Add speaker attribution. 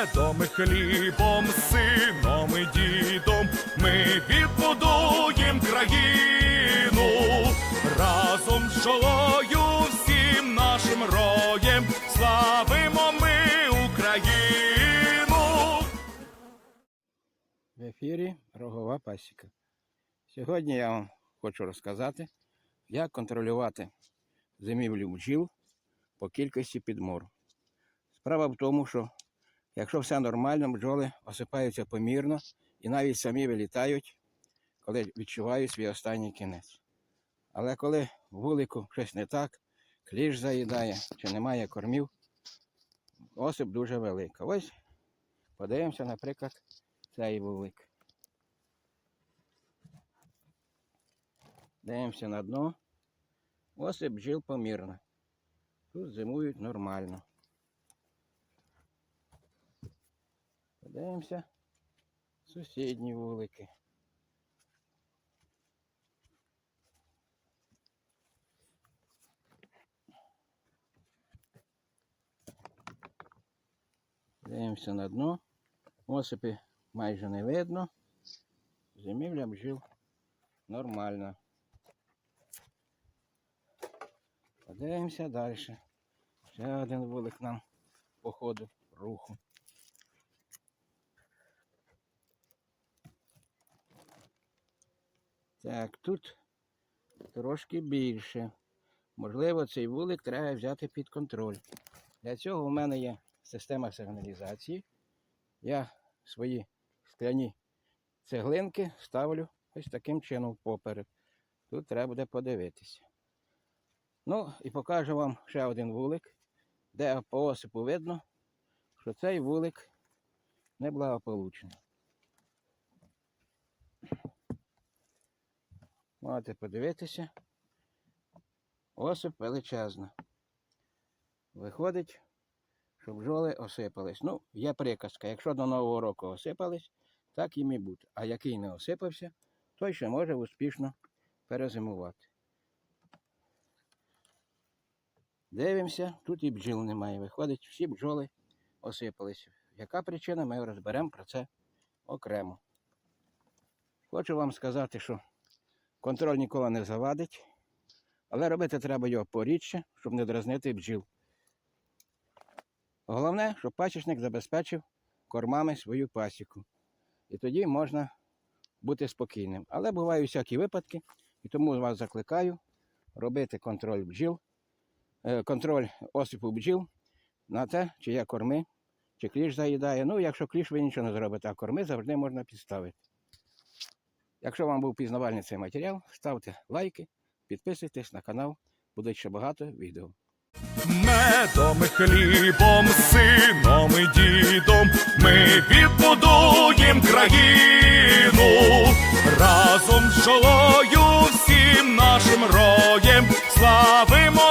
Speaker 1: медом хлібом, сином і дідом ми відбудуєм країну разом з жолою всім нашим роєм славимо ми Україну.
Speaker 2: В ефірі Рогова пасіка. Сьогодні я вам хочу розказати, як контролювати зимівлю бджіл по кількості підмору. Справа в тому, що якщо все нормально, бджоли осипаються помірно і навіть самі вилітають, коли відчувають свій останній кінець. Але коли вулику щось не так, кліш заїдає чи немає кормів, осип дуже велика. Ось подивимося, наприклад, цей вулик. Дивимося на дно. Ось і бджіл помірно. Тут зимують нормально. Подивимося сусідні вулики. Дивимося на дно. Осипи майже не видно. Зимівля бджіл нормальна. Подивимося далі. Ще один вулик нам по ходу руху. Так, тут трошки більше. Можливо, цей вулик треба взяти під контроль. Для цього у мене є система сигналізації. Я свої скляні цеглинки ставлю ось таким чином поперед. Тут треба буде подивитися. Ну і покажу вам ще один вулик, де по осипу видно, що цей вулик неблагополучний. Можете подивитися. Осип величезна. Виходить, що бджоли осипались. Ну, є приказка. Якщо до Нового року осипались, так їм і бути. А який не осипався, той ще може успішно перезимувати. Дивимося, тут і бджіл немає. Виходить, всі бджоли осипались. Яка причина, ми розберемо про це окремо. Хочу вам сказати, що контроль ніколи не завадить, але робити треба його порідше, щоб не дразнити бджіл. Головне, щоб пасічник забезпечив кормами свою пасіку. І тоді можна бути спокійним. Але бувають всякі випадки, і тому вас закликаю робити контроль бджіл, е, контроль осипу бджіл на те, чи є корми, чи кліш заїдає. Ну, якщо кліш, ви нічого не зробите, а корми завжди можна підставити. Якщо вам був пізнавальний цей матеріал, ставте лайки, підписуйтесь на канал, буде ще багато відео.
Speaker 1: Медом хлібом, сином і дідом ми відбудуєм країну разом з жолою всім нашим роєм славимо